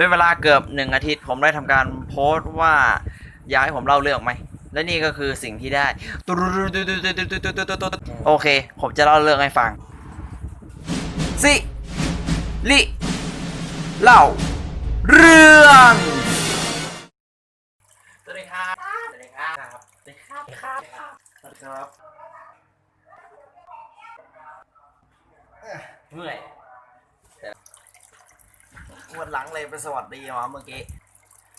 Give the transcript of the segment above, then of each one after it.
เป็นเวลาเกือบหนึ่งอาทิตย์ ผมได้ทำการโพสต์ว่าอยากให้ผมเล่าเรื่องไหม และนี่ก็คือสิ่งที่ได้โอเค ผมจะเล่าเรื่องให้ฟังสิลิเล่าเรื่องสวัสดีครับสวัสดีครับสวัสดีครับสวัสดีครับสวัสดีครับเมื่อย ปวดหลังเลยไปสวัสดีมาเมื่อกี้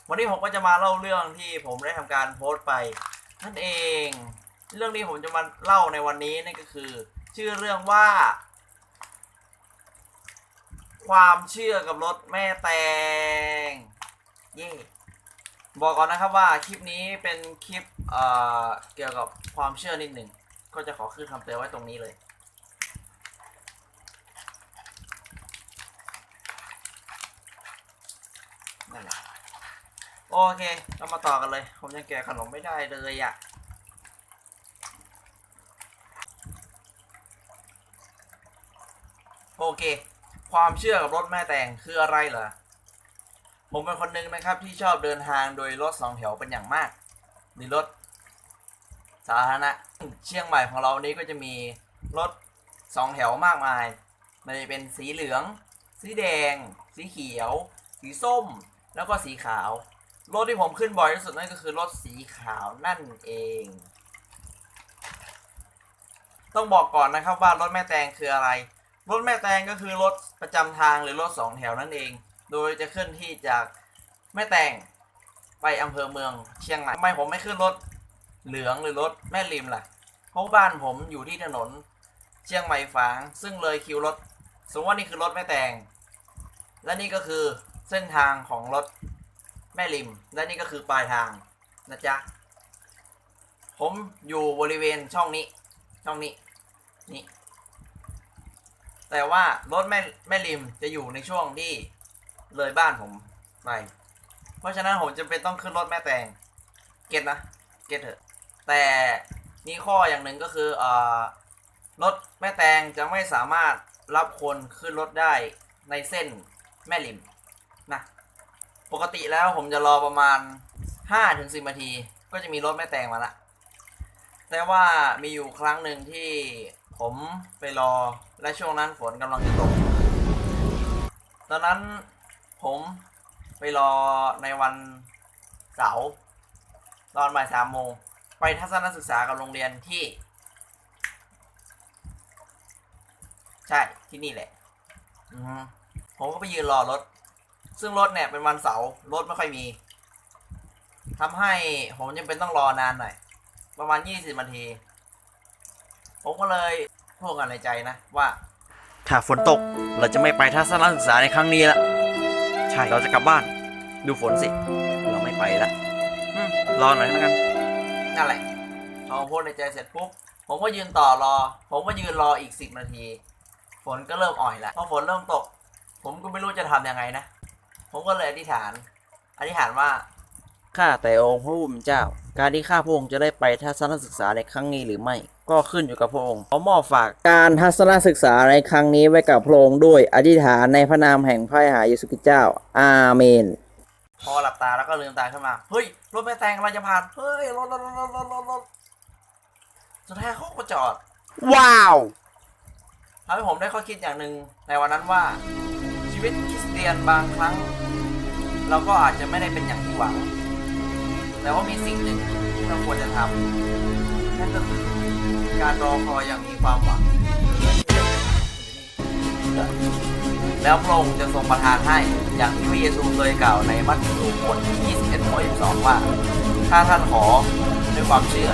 วันนี้ผมก็จะมาเล่าเรื่องที่ผมได้ทำการโพสต์ไปนั่นเอง เรื่องที่ผมจะมาเล่าในวันนี้นั่นก็คือ ชื่อเรื่องว่า ความเชื่อกับรถแม่แตงเย่บอกก่อนนะครับว่าคลิปนี้เป็นคลิปเอ่อเกี่ยวกับความเชื่อนิดหนึ่งก็จะขอขึ้นคำเตือนไว้ตรงนี้เลย นั่นแหละโอเค เรามาต่อกันเลย ผมยังแกะขนมไม่ได้เลยอะ่ะโอเค ความเชื่อกับรถแม่แตงคืออะไรเหรอ ผมเป็นคนหนึ่งนะครับที่ชอบเดินทางโดยรถสองแถวเป็นอย่างมากหรือรถสาธารณะเชียงใหม่ของเรานี้ก็จะมีรถสองแถวมากมายมันจะเป็นสีเหลือง สีแดง สีเขียว สีส้ม แล้วก็สีขาว รถที่ผมขึ้นบ่อยที่สุดนั่นก็คือรถสีขาวนั่นเอง ต้องบอกก่อนนะครับว่ารถแม่แตงคืออะไร รถแม่แตงก็คือรถประจำทางหรือรถสองแถวนั่นเอง โดยจะขึ้นที่จากแม่แตงไปอำเภอเมืองเชียงใหม่ทำไมผมไม่ขึ้นรถเหลืองหรือรถแม่ริมล่ะ เพราะบ้านผมอยู่ที่ถนนเชียงใหม่ฝาง ซึ่งเลยคิวรถ สมมติว่านี่คือรถแม่แตง และนี่ก็คือ เส้นทางของรถแม่ริม และนี่ก็คือปลายทางนะจ๊ะ ผมอยู่บริเวณช่องนี้ ช่องนี้ นี่ แต่ว่ารถแม่แม่ริมจะอยู่ในช่วงที่เลยบ้านผมไป เพราะฉะนั้นผมจะเป็นต้องขึ้นรถแม่แตง เก็ตนะ เก็ตเถอะ แต่มีข้ออย่างหนึ่งก็คือเอ่อรถแม่แตงจะไม่สามารถรับคนขึ้นรถได้ในเส้นแม่ริม นะปกติแล้วผมจะรอประมาณ5ถึง10นาที ก็จะมีรถแม่แตงมาละ แต่ว่ามีอยู่ครั้งหนึ่งที่ผมไปรอและช่วงนั้นฝนกำลังจะตก ตอนนั้นผมไปรอในวันเสาร์ตอนบ่ายสามโมง ไปทัศนศึกษากับโรงเรียนที่ ใช่ที่นี่แหละผมก็ไปยืนรอรถ ซึ่งรถเนี่ยเป็นวันเสาร์รถไม่ค่อยมีทำให้ผมยังเป็นต้องรอนานหน่อย ประมาณยี่สิบนาที ผมก็เลยพูดกันในใจนะว่า ถ้าฝนตกเราจะไม่ไปทัศนศึกษาในครั้งนี้ละใช่เราจะกลับบ้าน ดูฝนสิ เราไม่ไปละอืมรอหน่อยแล้วกันนั่นแหละพอผมพูดในใจเสร็จปุ๊บผมก็ยืนต่อรอ ผมก็ยืนรออีกสิบนาที ฝนก็เริ่มอ่อยแล้วพอฝนเริ่มตก ผมก็ไม่รู้จะทำยังไงนะ ผมก็เลยอธิษฐาน อธิษฐานว่า ข้าแต่องค์พระผู้เป็นเจ้า การที่ข้าพระองค์จะได้ไปทัศนศึกษาในครั้งนี้หรือไม่ ก็ขึ้นอยู่กับพระองค์ขอมอบฝากการทัศนศึกษาในครั้งนี้ไว้กับพระองค์ด้วยอธิษฐานในพระนามแห่งพระยาเยซูคริสต์เจ้า อาเมน พอหลับตาแล้วก็ลืมตาขึ้นมา เฮ้ย รถแม่แตงกำลังจะผ่าน เฮ้ยรถรถรถรถรถรถรถสุดท้ายเขาก็จอด ว้าวทำให้ผมได้ข้อคิดอย่างหนึ่งในวันนั้นว่าชีวิตคริสเตียนบางครั้ง เราก็อาจจะไม่ได้เป็นอย่างที่หวัง แต่ว่ามีสิ่งหนึ่งที่เราควรจะทำนั่นก็คือการรอคอยอย่างมีความหวัง แล้วพระองค์จะทรงประทานให้อย่างที่พระเยซูเคยกล่าวในมัทธิวบทที่21ข้อ22ว่า ถ้าท่านขอด้วยความเชื่อ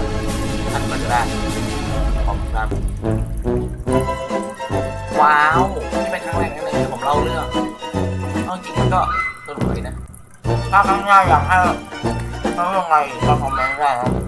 ท่านก็จะได้ขอบคุณครับว้าว นี่เป็นครั้งแรกครั้งหนึ่งที่ผมเล่าเรื่องเอาจริงมันก็สนุกดีนะ ถ้าครั้งหน้าอยากให้เขายังไงก็คอมเมนต์ได้ครับ